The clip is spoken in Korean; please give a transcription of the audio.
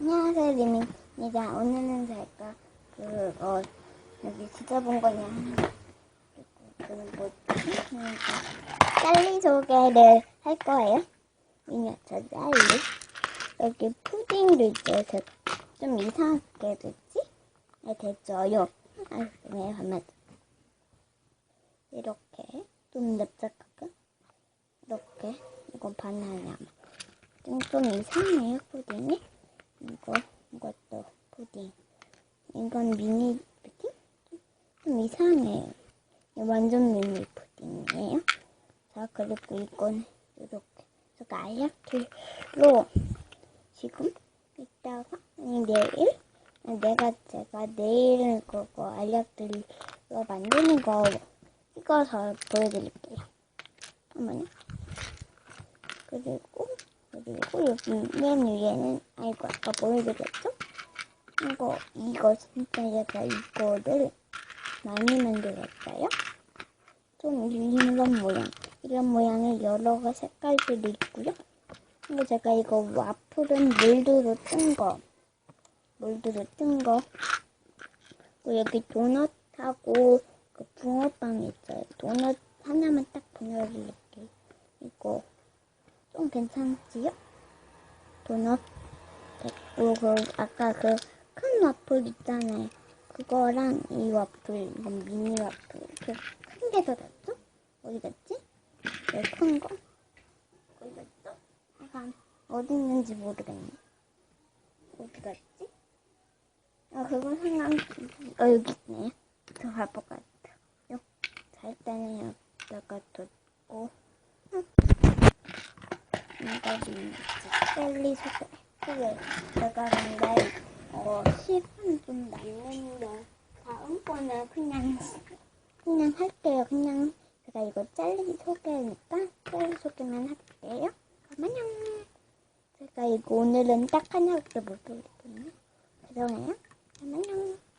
안녕하세요, 리민입니다. 오늘은 제가 그거 여기 지져본 거냐 그 뭐지? 그러니까 짤리 소개를 할 거예요. 미니어처 짤리. 여기 푸딩도. 제가 좀 이상하게 됐지? 네, 됐죠요. 아, 네, 한번 이렇게 좀 납작하게 이렇게 이건 바나나 좀, 좀 이상해요 푸딩이 이거 이것도 푸딩. 이건 미니 푸딩 좀 이상해요. 완전 미니 푸딩이에요. 자 그리고 이건 이렇게 제가 알약티로 지금 이따가 아니 내일 내가 제가 내일 그거 알약들로 만드는 거 찍어서 보여드릴게요. 한번요. 그리고 그리고 여기 맨 위에는 아이고 아까 보여드렸죠? 이거 이거 진짜 제가 이거를 많이 만들었어요. 좀 이런 모양 이런 모양의 여러 가 색깔들이 있고요. 그리고 제가 이거 와플은 몰드로 뜬 거, 몰드로 뜬 거. 여기 도넛하고 그 붕어빵 있어요. 도넛 하나만 딱 보내드릴게요. 이거 좀 괜찮지요? 도넛 됐고 그 아까 그 큰 와플 있잖아요. 그거랑 이 와플 이건 미니 와플 이렇게 큰게더 낫죠? 어디 갔지? 네, 큰 거? 어디 갔죠? 약간 어디 있는지 모르겠네. 어디 갔지? 아 그거 생각 어 여기 있네. 더 가볼 것 같아요. 자 일단은 여기다가 뒀고 이거는 셀리 소개. 소개. 제가 근데 어, 시간 좀 남는데 다음번에 그냥 그냥 할게요. 그냥 제가 이거 짤리 소개니까 짤리 소개만 할게요. 그럼 안녕. 제가 이거 오늘은 딱 하나밖에 못 보거든요. 죄송해요. 그럼 안녕.